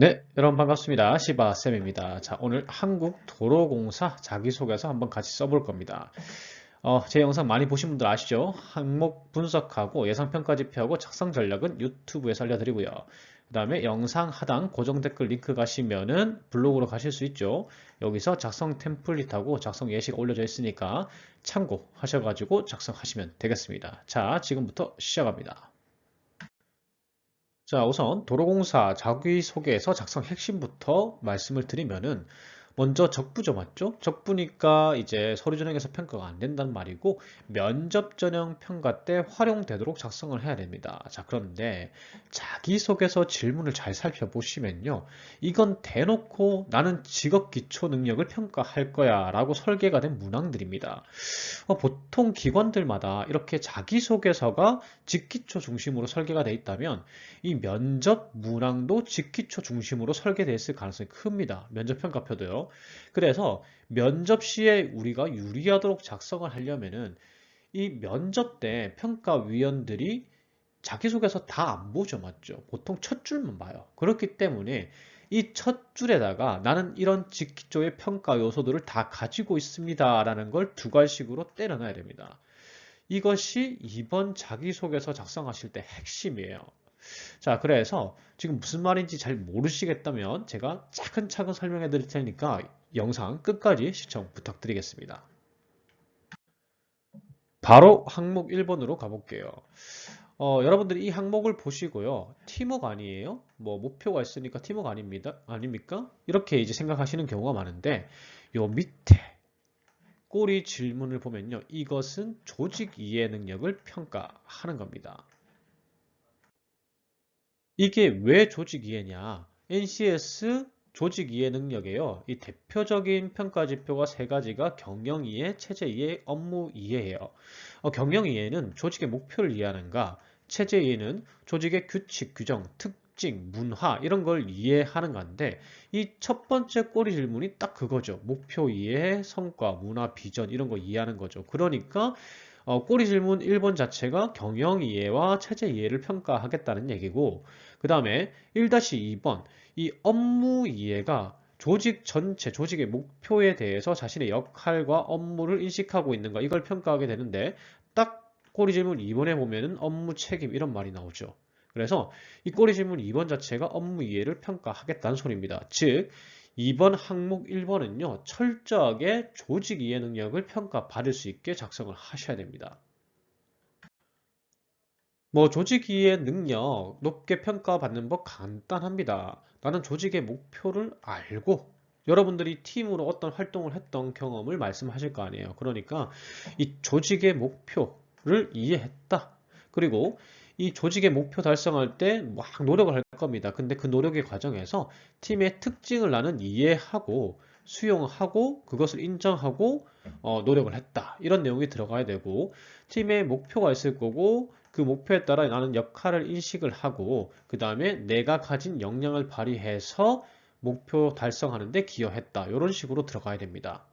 네, 여러분 반갑습니다. 시바쌤입니다. 자, 오늘 한국도로공사 자기소개서 한번 같이 써볼 겁니다. 어, 제 영상 많이 보신 분들 아시죠? 항목 분석하고 예상평가 지표하고 작성 전략은 유튜브에서 알려드리고요. 그 다음에 영상 하단 고정 댓글 링크 가시면은 블로그로 가실 수 있죠. 여기서 작성 템플릿하고 작성 예시가 올려져 있으니까 참고하셔가지고 작성하시면 되겠습니다. 자, 지금부터 시작합니다. 자, 우선 도로공사 자기소개서 작성 핵심부터 말씀을 드리면은 먼저 적부죠, 맞죠? 적부니까 이제 서류 전형에서 평가가 안 된다는 말이고 면접 전형 평가 때 활용되도록 작성을 해야 됩니다. 자, 그런데 자기소개서 질문을 잘 살펴보시면요. 이건 대놓고 나는 직업 기초 능력을 평가할 거야 라고 설계가 된 문항들입니다. 어, 보통 기관들마다 이렇게 자기소개서가 직기초 중심으로 설계가 돼 있다면 이 면접 문항도 직기초 중심으로 설계되어 있을 가능성이 큽니다. 면접 평가표도요. 그래서 면접 시에 우리가 유리하도록 작성을 하려면은 이 면접 때 평가위원들이 자기소개서 다 안 보죠, 맞죠? 보통 첫 줄만 봐요. 그렇기 때문에 이 첫 줄에다가 나는 이런 직기조의 평가 요소들을 다 가지고 있습니다. 라는 걸 두 갈식으로 때려놔야 됩니다. 이것이 이번 자기소개서 작성하실 때 핵심이에요. 자, 그래서 지금 무슨 말인지 잘 모르시겠다면 제가 차근차근 설명해 드릴 테니까 영상 끝까지 시청 부탁드리겠습니다. 바로 항목 1번으로 가볼게요. 어, 여러분들이 이 항목을 보시고요. 팀워크 아니에요? 뭐 목표가 있으니까 팀워크 아닙니다. 아닙니까? 이렇게 이제 생각하시는 경우가 많은데 요 밑에 꼬리 질문을 보면요. 이것은 조직 이해 능력을 평가하는 겁니다. 이게 왜 조직 이해냐? NCS 조직 이해 능력에요. 이 대표적인 평가 지표가 세 가지가 경영 이해, 체제 이해, 업무 이해예요. 어, 경영 이해는 조직의 목표를 이해하는가, 체제 이해는 조직의 규칙, 규정, 특징, 문화 이런 걸 이해하는 건데 이 첫 번째 꼬리 질문이 딱 그거죠. 목표 이해, 성과, 문화, 비전 이런 거 이해하는 거죠. 그러니까 어, 꼬리 질문 1번 자체가 경영 이해와 체제 이해를 평가하겠다는 얘기고 그 다음에 1-2번 이 업무 이해가 조직 전체, 조직의 목표에 대해서 자신의 역할과 업무를 인식하고 있는가 이걸 평가하게 되는데 딱 꼬리 질문 2번에 보면은 업무 책임 이런 말이 나오죠. 그래서 이 꼬리 질문 2번 자체가 업무 이해를 평가하겠다는 소리입니다. 즉 2번 항목 1번은요. 철저하게 조직 이해 능력을 평가받을 수 있게 작성을 하셔야 됩니다. 뭐 조직 이해 능력 높게 평가받는 법 간단합니다. 나는 조직의 목표를 알고 여러분들이 팀으로 어떤 활동을 했던 경험을 말씀하실 거 아니에요. 그러니까 이 조직의 목표를 이해했다. 그리고 이 조직의 목표 달성할 때 막 노력을 할 겁니다. 근데 그 노력의 과정에서 팀의 특징을 나는 이해하고 수용하고 그것을 인정하고 어, 노력을 했다. 이런 내용이 들어가야 되고 팀의 목표가 있을 거고 그 목표에 따라 나는 역할을 인식을 하고 그 다음에 내가 가진 역량을 발휘해서 목표 달성하는데 기여했다. 이런 식으로 들어가야 됩니다.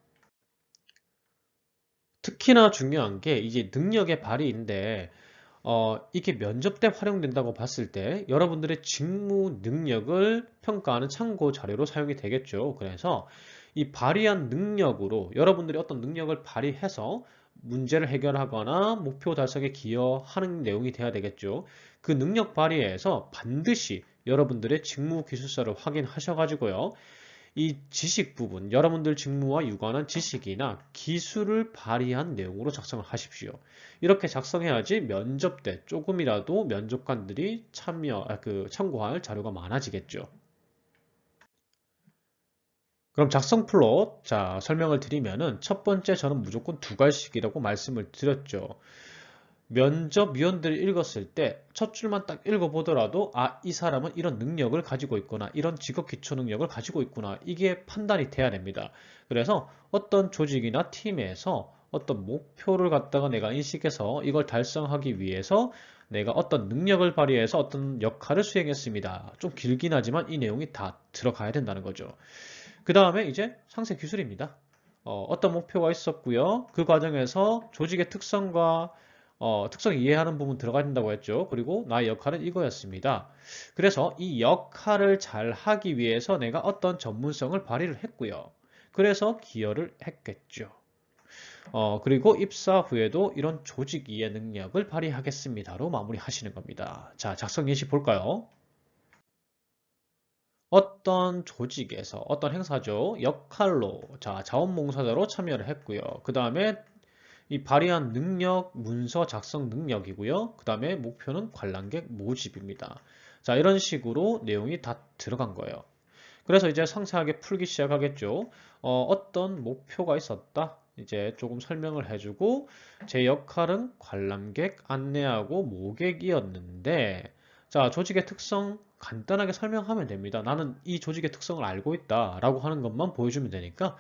특히나 중요한 게 이제 능력의 발휘인데 어, 이게 면접 때 활용된다고 봤을 때 여러분들의 직무 능력을 평가하는 참고 자료로 사용이 되겠죠. 그래서 이 발휘한 능력으로 여러분들이 어떤 능력을 발휘해서 문제를 해결하거나 목표 달성에 기여하는 내용이 돼야 되겠죠. 그 능력 발휘에서 반드시 여러분들의 직무 기술서를 확인하셔가지고요. 이 지식 부분, 여러분들 직무와 유관한 지식이나 기술을 발휘한 내용으로 작성을 하십시오. 이렇게 작성해야지 면접 때 조금이라도 면접관들이 참여, 아, 그 참고할 자료가 많아지겠죠. 그럼 작성 플롯, 자, 설명을 드리면은 첫 번째 저는 무조건 두 갈씩이라고 말씀을 드렸죠. 면접위원들이 읽었을 때 첫 줄만 딱 읽어보더라도 아, 이 사람은 이런 능력을 가지고 있구나. 이런 직업 기초 능력을 가지고 있구나. 이게 판단이 돼야 됩니다. 그래서 어떤 조직이나 팀에서 어떤 목표를 갖다가 내가 인식해서 이걸 달성하기 위해서 내가 어떤 능력을 발휘해서 어떤 역할을 수행했습니다. 좀 길긴 하지만 이 내용이 다 들어가야 된다는 거죠. 그 다음에 이제 상세 기술입니다. 어, 떤 목표가 있었고요. 그 과정에서 조직의 특성과 어, 특성 이해하는 부분 들어가야 된다고 했죠. 그리고 나의 역할은 이거였습니다. 그래서 이 역할을 잘 하기 위해서 내가 어떤 전문성을 발휘를 했고요. 그래서 기여를 했겠죠. 어, 그리고 입사 후에도 이런 조직 이해 능력을 발휘하겠습니다로 마무리하시는 겁니다. 자, 작성 예시 볼까요? 어떤 조직에서 어떤 행사죠. 역할로 자 자원봉사자로 참여를 했고요. 그 다음에 이 발휘한 능력, 문서 작성 능력이고요. 그 다음에 목표는 관람객 모집입니다. 자 이런 식으로 내용이 다 들어간 거예요. 그래서 이제 상세하게 풀기 시작하겠죠. 어, 떤 목표가 있었다. 이제 조금 설명을 해주고 제 역할은 관람객 안내하고 모객이었는데 자 조직의 특성 간단하게 설명하면 됩니다. 나는 이 조직의 특성을 알고 있다 라고 하는 것만 보여주면 되니까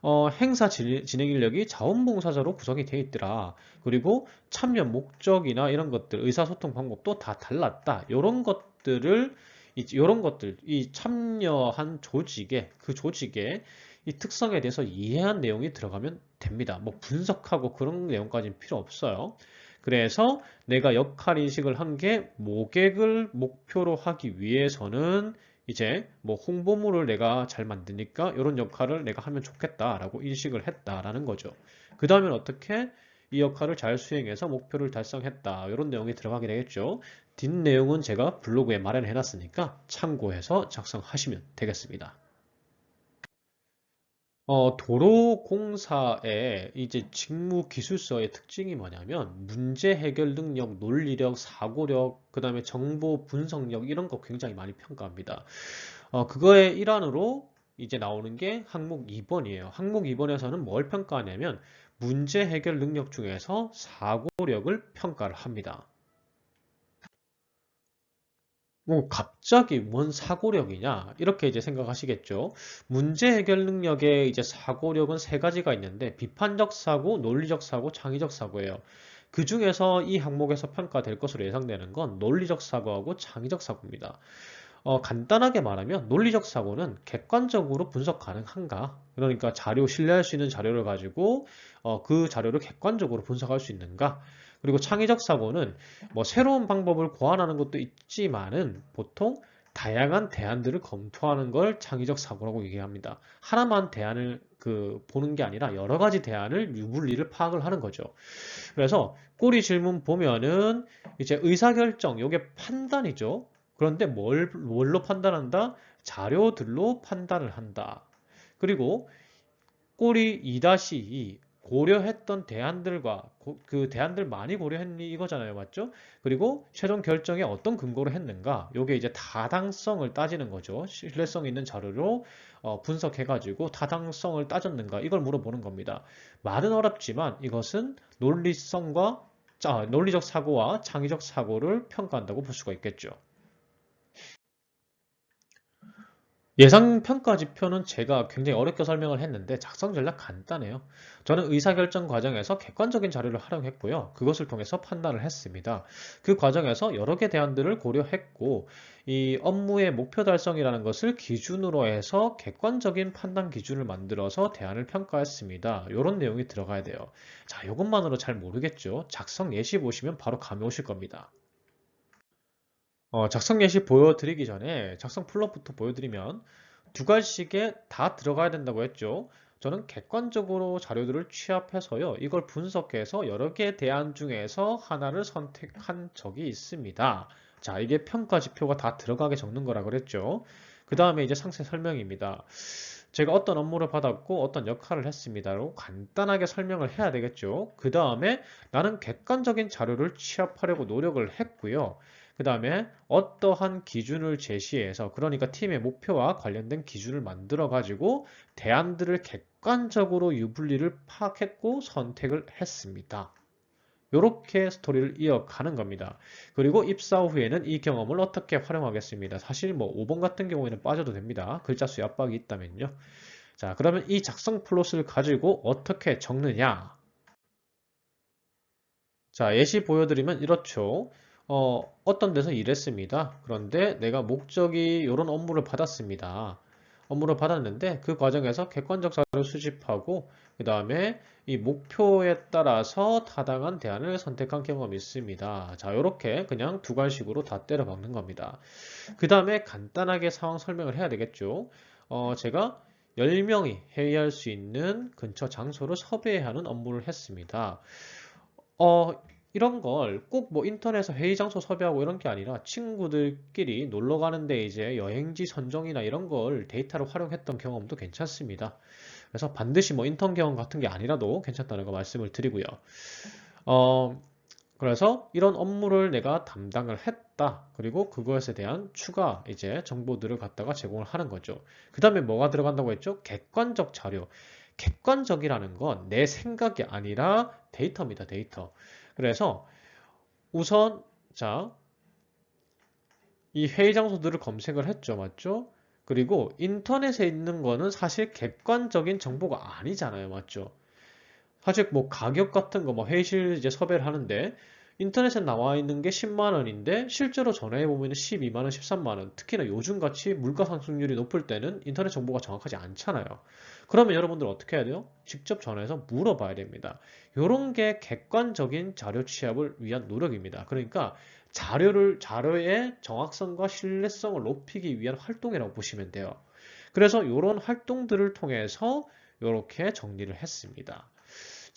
어, 행사 진행 인력이 자원봉사자로 구성이 되어 있더라. 그리고 참여 목적이나 이런 것들, 의사소통 방법도 다 달랐다. 이런 것들을 이런 것들, 이 참여한 조직의 그 조직의 이 특성에 대해서 이해한 내용이 들어가면 됩니다. 뭐 분석하고 그런 내용까지는 필요 없어요. 그래서 내가 역할 인식을 한 게 모객을 목표로 하기 위해서는 이제 뭐 홍보물을 내가 잘 만드니까 이런 역할을 내가 하면 좋겠다라고 인식을 했다라는 거죠. 그 다음엔 어떻게 이 역할을 잘 수행해서 목표를 달성했다 이런 내용이 들어가게 되겠죠. 뒷 내용은 제가 블로그에 마련해 놨으니까 참고해서 작성하시면 되겠습니다. 어, 도로공사의 이제 직무 기술서의 특징이 뭐냐면 문제 해결 능력, 논리력, 사고력, 그 다음에 정보 분석력 이런 거 굉장히 많이 평가합니다. 어, 그거의 일환으로 이제 나오는 게 항목 2번이에요. 항목 2번에서는 뭘 평가하냐면 문제 해결 능력 중에서 사고력을 평가를 합니다. 뭐 갑자기 뭔 사고력이냐 이렇게 이제 생각하시겠죠. 문제 해결 능력의 이제 사고력은 세 가지가 있는데 비판적 사고, 논리적 사고, 창의적 사고예요. 그 중에서 이 항목에서 평가될 것으로 예상되는 건 논리적 사고하고 창의적 사고입니다. 어, 간단하게 말하면 논리적 사고는 객관적으로 분석 가능한가? 그러니까 자료 신뢰할 수 있는 자료를 가지고 어, 그 자료를 객관적으로 분석할 수 있는가? 그리고 창의적 사고는 뭐 새로운 방법을 고안하는 것도 있지만은 보통 다양한 대안들을 검토하는 걸 창의적 사고라고 얘기합니다. 하나만 대안을 그 보는 게 아니라 여러 가지 대안을 유불리를 파악을 하는 거죠. 그래서 꼬리 질문 보면은 이제 의사결정, 요게 판단이죠. 그런데 뭘, 뭘로 판단한다? 자료들로 판단을 한다. 그리고 꼬리 2-2 고려했던 대안들과 그 대안들 많이 고려했니 이거잖아요. 맞죠? 그리고 최종 결정에 어떤 근거로 했는가? 요게 이제 타당성을 따지는 거죠. 신뢰성 있는 자료로 어, 분석해 가지고 타당성을 따졌는가? 이걸 물어보는 겁니다. 말은 어렵지만 이것은 논리성과 자, 논리적 사고와 창의적 사고를 평가한다고 볼 수가 있겠죠 예상 평가 지표는 제가 굉장히 어렵게 설명을 했는데 작성 전략 간단해요. 저는 의사결정 과정에서 객관적인 자료를 활용했고요. 그것을 통해서 판단을 했습니다. 그 과정에서 여러 개 대안들을 고려했고 이 업무의 목표 달성이라는 것을 기준으로 해서 객관적인 판단 기준을 만들어서 대안을 평가했습니다. 이런 내용이 들어가야 돼요. 자, 이것만으로 잘 모르겠죠. 작성 예시 보시면 바로 감이 오실 겁니다. 어, 작성 예시 보여드리기 전에 작성 플롯부터 보여드리면 두 가지씩에 다 들어가야 된다고 했죠. 저는 객관적으로 자료들을 취합해서요. 이걸 분석해서 여러 개의 대안 중에서 하나를 선택한 적이 있습니다. 자, 이게 평가 지표가 다 들어가게 적는 거라 그랬죠. 그 다음에 이제 상세 설명입니다. 제가 어떤 업무를 받았고 어떤 역할을 했습니다로 간단하게 설명을 해야 되겠죠. 그 다음에 나는 객관적인 자료를 취합하려고 노력을 했고요. 그 다음에 어떠한 기준을 제시해서 그러니까 팀의 목표와 관련된 기준을 만들어 가지고 대안들을 객관적으로 유불리를 파악했고 선택을 했습니다. 이렇게 스토리를 이어가는 겁니다. 그리고 입사 후에는 이 경험을 어떻게 활용하겠습니다. 사실 뭐 5번 같은 경우에는 빠져도 됩니다. 글자 수 압박이 있다면요. 자, 그러면 이 작성 플롯을 가지고 어떻게 적느냐? 자, 예시 보여드리면 이렇죠. 어, 어떤 데서 일했습니다. 그런데 내가 목적이 이런 업무를 받았습니다. 업무를 받았는데 그 과정에서 객관적 자료를 수집하고 그 다음에 이 목표에 따라서 타당한 대안을 선택한 경험이 있습니다. 자, 이렇게 그냥 두 갈식으로 다 때려 박는 겁니다. 그 다음에 간단하게 상황 설명을 해야 되겠죠. 어, 제가 10명이 회의할 수 있는 근처 장소를 섭외해야 하는 업무를 했습니다. 어, 이런 걸 꼭 뭐 인터넷에서 회의 장소 섭외하고 이런 게 아니라 친구들끼리 놀러 가는데 이제 여행지 선정이나 이런 걸 데이터를 활용했던 경험도 괜찮습니다. 그래서 반드시 뭐 인턴 경험 같은 게 아니라도 괜찮다는 거 말씀을 드리고요. 어, 그래서 이런 업무를 내가 담당을 했다. 그리고 그것에 대한 추가 이제 정보들을 갖다가 제공을 하는 거죠. 그 다음에 뭐가 들어간다고 했죠? 객관적 자료. 객관적이라는 건 내 생각이 아니라 데이터입니다. 데이터. 그래서 우선 자, 이 회의 장소들을 검색을 했죠. 맞죠? 그리고 인터넷에 있는 거는 사실 객관적인 정보가 아니잖아요. 맞죠? 사실 뭐 가격 같은 거 뭐 회의실 이제 섭외를 하는데 인터넷에 나와 있는 게 10만 원인데 실제로 전화해 보면 12만 원, 13만 원. 특히나 요즘 같이 물가 상승률이 높을 때는 인터넷 정보가 정확하지 않잖아요. 그러면 여러분들 어떻게 해야 돼요? 직접 전화해서 물어봐야 됩니다. 이런 게 객관적인 자료 취합을 위한 노력입니다. 그러니까 자료를 자료의 정확성과 신뢰성을 높이기 위한 활동이라고 보시면 돼요. 그래서 이런 활동들을 통해서 이렇게 정리를 했습니다.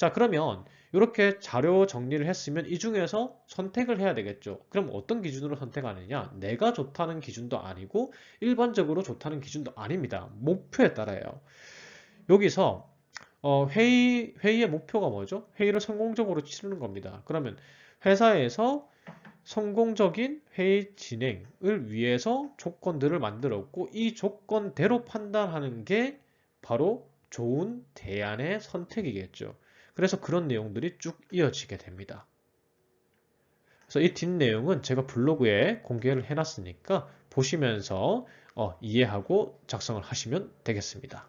자, 그러면 이렇게 자료 정리를 했으면 이 중에서 선택을 해야 되겠죠. 그럼 어떤 기준으로 선택하느냐? 내가 좋다는 기준도 아니고 일반적으로 좋다는 기준도 아닙니다. 목표에 따라요. 여기서 어, 회의, 회의의 목표가 뭐죠? 회의를 성공적으로 치르는 겁니다. 그러면 회사에서 성공적인 회의 진행을 위해서 조건들을 만들었고 이 조건대로 판단하는 게 바로 좋은 대안의 선택이겠죠. 그래서 그런 내용들이 쭉 이어지게 됩니다. 그래서 이 뒷내용은 제가 블로그에 공개를 해놨으니까 보시면서 어, 이해하고 작성을 하시면 되겠습니다.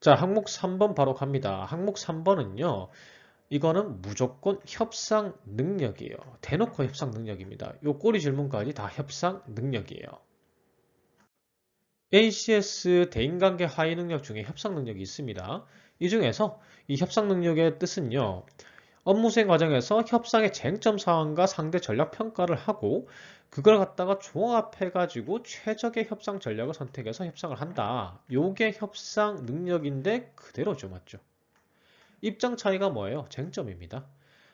자, 항목 3번 바로 갑니다. 항목 3번은요. 이거는 무조건 협상 능력이에요. 대놓고 협상 능력입니다. 요 꼬리 질문까지 다 협상 능력이에요. ACS 대인관계 하위 능력 중에 협상 능력이 있습니다. 이 중에서 이 협상 능력의 뜻은요. 업무 수행 과정에서 협상의 쟁점 사항과 상대 전략 평가를 하고 그걸 갖다가 종합해 가지고 최적의 협상 전략을 선택해서 협상을 한다. 요게 협상 능력인데 그대로죠. 맞죠? 입장 차이가 뭐예요? 쟁점입니다.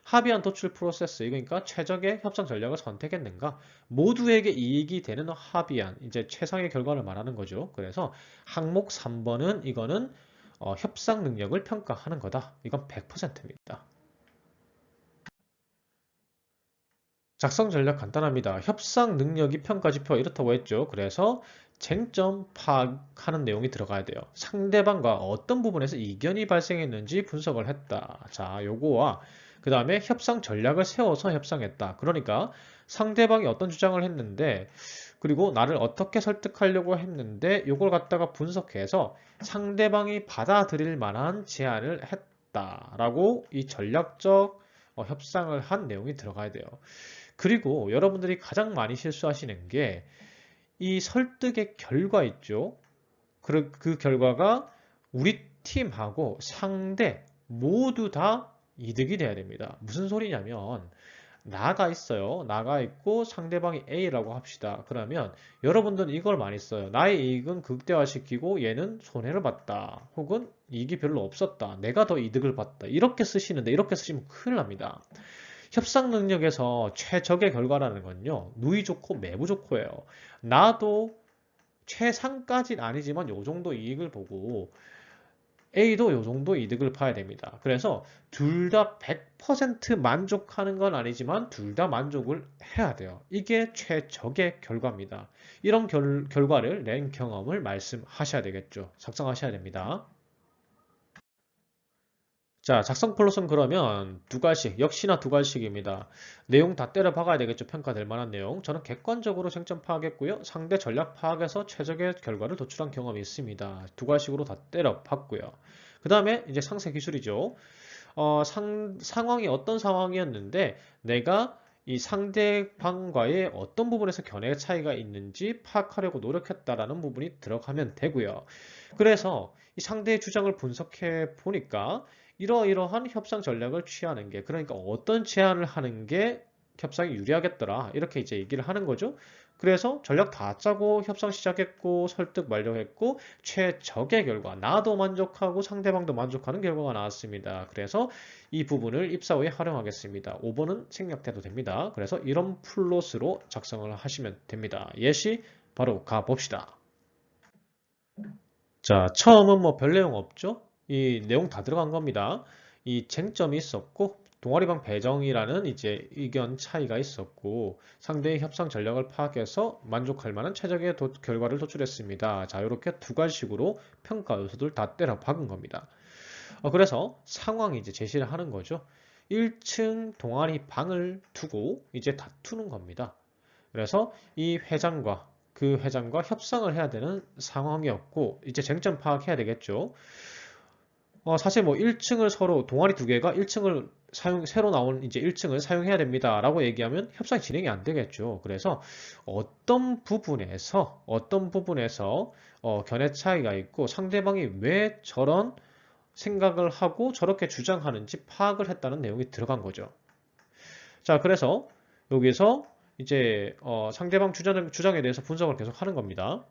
합의안 도출 프로세스, 그러니까 최적의 협상 전략을 선택했는가? 모두에게 이익이 되는 합의안, 이제 최상의 결과를 말하는 거죠. 그래서 항목 3번은 이거는 어, 협상 능력을 평가하는 거다. 이건 100%입니다. 작성 전략 간단합니다. 협상 능력이 평가지표 이렇다고 했죠. 그래서 쟁점 파악하는 내용이 들어가야 돼요. 상대방과 어떤 부분에서 이견이 발생했는지 분석을 했다. 자, 요거와 그 다음에 협상 전략을 세워서 협상했다. 그러니까 상대방이 어떤 주장을 했는데 그리고 나를 어떻게 설득하려고 했는데 요걸 갖다가 분석해서 상대방이 받아들일 만한 제안을 했다라고 이 전략적 어, 협상을 한 내용이 들어가야 돼요. 그리고 여러분들이 가장 많이 실수하시는 게 이 설득의 결과 있죠. 그, 그 결과가 우리 팀하고 상대 모두 다 이득이 돼야 됩니다. 무슨 소리냐면 나가 있어요. 나가 있고 상대방이 A라고 합시다. 그러면 여러분들은 이걸 많이 써요. 나의 이익은 극대화시키고 얘는 손해를 봤다. 혹은 이익이 별로 없었다. 내가 더 이득을 봤다. 이렇게 쓰시는데 이렇게 쓰시면 큰일 납니다. 협상 능력에서 최적의 결과라는 건요. 누이 좋고 매부 좋고예요. 나도 최상까지는 아니지만 요 정도 이익을 보고 A도 요 정도 이득을 봐야 됩니다. 그래서 둘 다 100% 만족하는 건 아니지만 둘 다 만족을 해야 돼요. 이게 최적의 결과입니다. 이런 결, 결과를 낸 경험을 말씀하셔야 되겠죠. 작성하셔야 됩니다. 자, 작성 플롯은 그러면 두 갈씩, 역시나 두 갈씩입니다. 내용 다 때려 박아야 되겠죠. 평가될 만한 내용. 저는 객관적으로 쟁점 파악했고요. 상대 전략 파악에서 최적의 결과를 도출한 경험이 있습니다. 두 갈씩으로 다 때려 박고요. 그 다음에 이제 상세 기술이죠. 어, 상, 상황이 어떤 상황이었는데 내가 이 상대방과의 어떤 부분에서 견해 차이가 있는지 파악하려고 노력했다라는 부분이 들어가면 되고요. 그래서 이 상대의 주장을 분석해 보니까 이러이러한 협상 전략을 취하는 게 그러니까 어떤 제안을 하는 게 협상이 유리하겠더라 이렇게 이제 얘기를 하는 거죠. 그래서 전략 다 짜고 협상 시작했고 설득 완료했고 최적의 결과 나도 만족하고 상대방도 만족하는 결과가 나왔습니다. 그래서 이 부분을 입사 후에 활용하겠습니다. 5번은 생략돼도 됩니다. 그래서 이런 플롯으로 작성을 하시면 됩니다. 예시 바로 가봅시다. 자, 처음은 뭐 별 내용 없죠? 이 내용 다 들어간 겁니다. 이 쟁점이 있었고 동아리방 배정이라는 이제 의견 차이가 있었고 상대의 협상 전략을 파악해서 만족할 만한 최적의 도, 결과를 도출했습니다. 자, 이렇게 두 가지식으로 평가 요소들 다 때려 박은 겁니다. 어, 그래서 상황이 이제 제시를 하는 거죠. 1층 동아리 방을 두고 이제 다투는 겁니다. 그래서 이 회장과 그 회장과 협상을 해야 되는 상황이었고 이제 쟁점 파악해야 되겠죠. 어, 사실 뭐 1층을 서로 동아리 두 개가 1층을 사용 새로 나온 이제 1층을 사용해야 됩니다라고 얘기하면 협상이 진행이 안 되겠죠. 그래서 어떤 부분에서 어떤 부분에서 어, 견해 차이가 있고 상대방이 왜 저런 생각을 하고 저렇게 주장하는지 파악을 했다는 내용이 들어간 거죠. 자, 그래서 여기서 이제 어, 상대방 주장, 주장에 대해서 분석을 계속 하는 겁니다.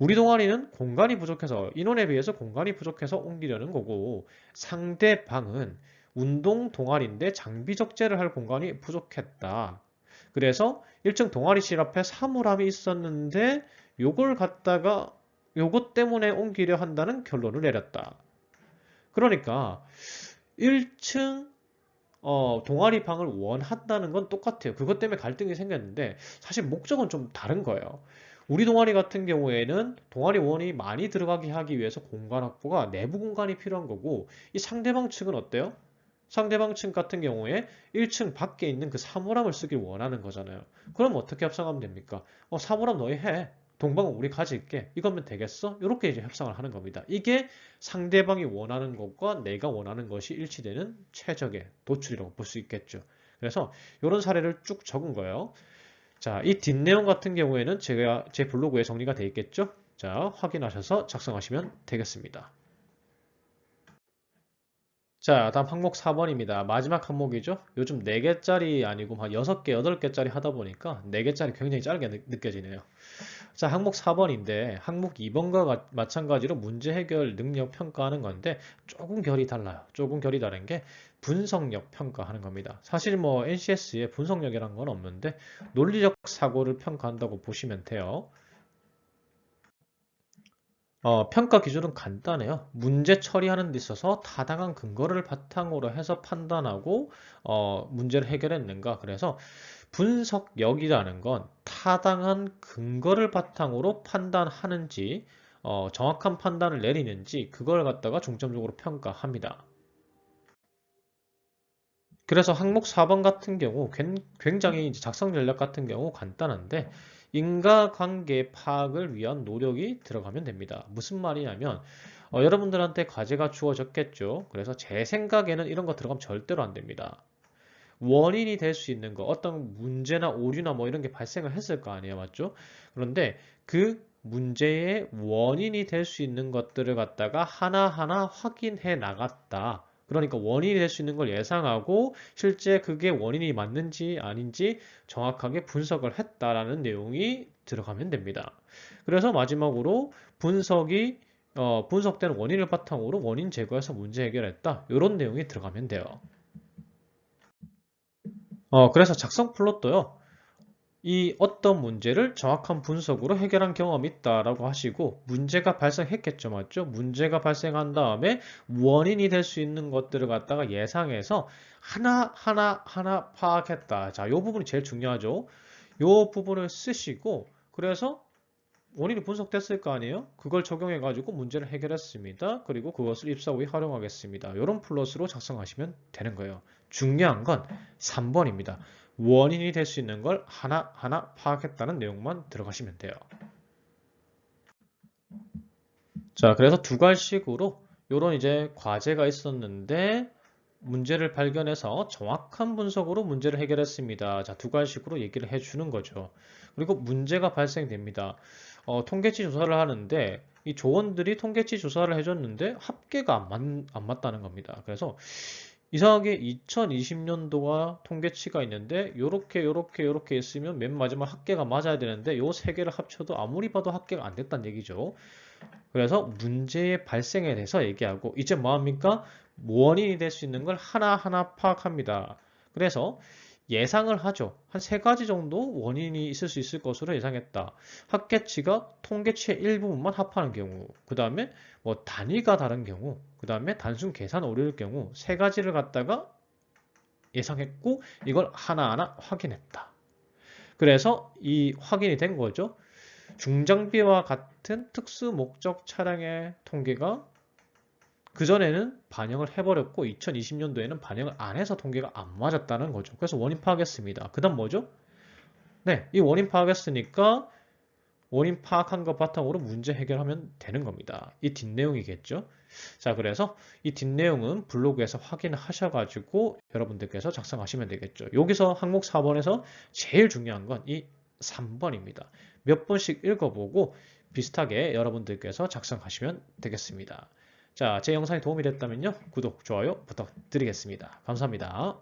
우리 동아리는 공간이 부족해서 인원에 비해서 공간이 부족해서 옮기려는 거고 상대방은 운동 동아리인데 장비 적재를 할 공간이 부족했다. 그래서 1층 동아리실 앞에 사물함이 있었는데 요걸 갖다가 요것 때문에 옮기려 한다는 결론을 내렸다. 그러니까 1층 어, 동아리 방을 원한다는 건 똑같아요. 그것 때문에 갈등이 생겼는데 사실 목적은 좀 다른 거예요. 우리 동아리 같은 경우에는 동아리 원이 많이 들어가게 하기 위해서 공간 확보가 내부 공간이 필요한 거고 이 상대방 측은 어때요? 상대방 측 같은 경우에 1층 밖에 있는 그 사물함을 쓰길 원하는 거잖아요. 그럼 어떻게 협상하면 됩니까? 어, 사물함 너희 해. 동방은 우리 가질게. 이거면 되겠어? 이렇게 이제 협상을 하는 겁니다. 이게 상대방이 원하는 것과 내가 원하는 것이 일치되는 최적의 도출이라고 볼 수 있겠죠. 그래서 이런 사례를 쭉 적은 거예요. 자, 이 뒷내용 같은 경우에는 제가 제 블로그에 정리가 되어 있겠죠? 자, 확인하셔서 작성하시면 되겠습니다. 자, 다음 항목 4번입니다. 마지막 항목이죠. 요즘 4개짜리 아니고 한 6개, 8개짜리 하다 보니까 4개짜리 굉장히 짧게 느껴지네요. 자, 항목 4번인데 항목 2번과 마찬가지로 문제 해결 능력 평가하는 건데 조금 결이 달라요. 조금 결이 다른 게 분석력 평가하는 겁니다. 사실 뭐 NCS에 분석력이란 건 없는데 논리적 사고를 평가한다고 보시면 돼요. 어, 평가 기준은 간단해요. 문제 처리하는 데 있어서 타당한 근거를 바탕으로 해서 판단하고 어, 문제를 해결했는가. 그래서 분석력이라는 건 타당한 근거를 바탕으로 판단하는지 어, 정확한 판단을 내리는지 그걸 갖다가 중점적으로 평가합니다. 그래서 항목 4번 같은 경우 굉장히 작성 전략 같은 경우 간단한데 인과관계 파악을 위한 노력이 들어가면 됩니다. 무슨 말이냐면 어, 여러분들한테 과제가 주어졌겠죠. 그래서 제 생각에는 이런 거 들어가면 절대로 안 됩니다. 원인이 될 수 있는 거 어떤 문제나 오류나 뭐 이런 게 발생을 했을 거 아니에요. 맞죠? 그런데 그 문제의 원인이 될 수 있는 것들을 갖다가 하나하나 확인해 나갔다. 그러니까 원인이 될 수 있는 걸 예상하고 실제 그게 원인이 맞는지 아닌지 정확하게 분석을 했다라는 내용이 들어가면 됩니다. 그래서 마지막으로 분석이 어, 분석된 원인을 바탕으로 원인 제거해서 문제 해결했다. 이런 내용이 들어가면 돼요. 어, 그래서 작성 플롯도요. 이 어떤 문제를 정확한 분석으로 해결한 경험이 있다라고 하시고 문제가 발생했겠죠 맞죠? 문제가 발생한 다음에 원인이 될 수 있는 것들을 갖다가 예상해서 하나 하나 하나 파악했다. 자 이 부분이 제일 중요하죠. 이 부분을 쓰시고 그래서 원인이 분석됐을 거 아니에요? 그걸 적용해 가지고 문제를 해결했습니다. 그리고 그것을 입사 후에 활용하겠습니다. 이런 플러스로 작성하시면 되는 거예요. 중요한 건 3번입니다 원인이 될 수 있는 걸 하나하나 파악했다는 내용만 들어가시면 돼요. 자, 그래서 두 갈식으로 이런 이제 과제가 있었는데 문제를 발견해서 정확한 분석으로 문제를 해결했습니다. 자, 두 가지식으로 얘기를 해주는 거죠. 그리고 문제가 발생됩니다. 어, 통계치 조사를 하는데 이 조원들이 통계치 조사를 해줬는데 합계가 안, 맞, 안 맞다는 겁니다. 그래서 이상하게 2020년도가 통계치가 있는데 요렇게 요렇게 요렇게 있으면 맨 마지막 합계가 맞아야 되는데 요 세 개를 합쳐도 아무리 봐도 합계가 안 됐다는 얘기죠. 그래서 문제의 발생에 대해서 얘기하고 이제 뭐합니까? 원인이 될 수 있는 걸 하나하나 파악합니다. 그래서 예상을 하죠. 한 세 가지 정도 원인이 있을 수 있을 것으로 예상했다. 합계치가 통계치의 일부분만 합하는 경우, 그 다음에 뭐 단위가 다른 경우, 그 다음에 단순 계산 오류일 경우 세 가지를 갖다가 예상했고 이걸 하나하나 확인했다. 그래서 이 확인이 된 거죠. 중장비와 같은 특수 목적 차량의 통계가 그전에는 반영을 해버렸고 2020년도에는 반영을 안 해서 통계가 안 맞았다는 거죠. 그래서 원인 파악했습니다. 그 다음 뭐죠? 네, 이 원인 파악했으니까 원인 파악한 것 바탕으로 문제 해결하면 되는 겁니다. 이 뒷내용이겠죠? 자, 그래서 이 뒷내용은 블로그에서 확인하셔가지고 여러분들께서 작성하시면 되겠죠. 여기서 항목 4번에서 제일 중요한 건 이 3번입니다. 몇 번씩 읽어보고 비슷하게 여러분들께서 작성하시면 되겠습니다. 자, 제 영상이 도움이 됐다면요. 구독, 좋아요 부탁드리겠습니다. 감사합니다.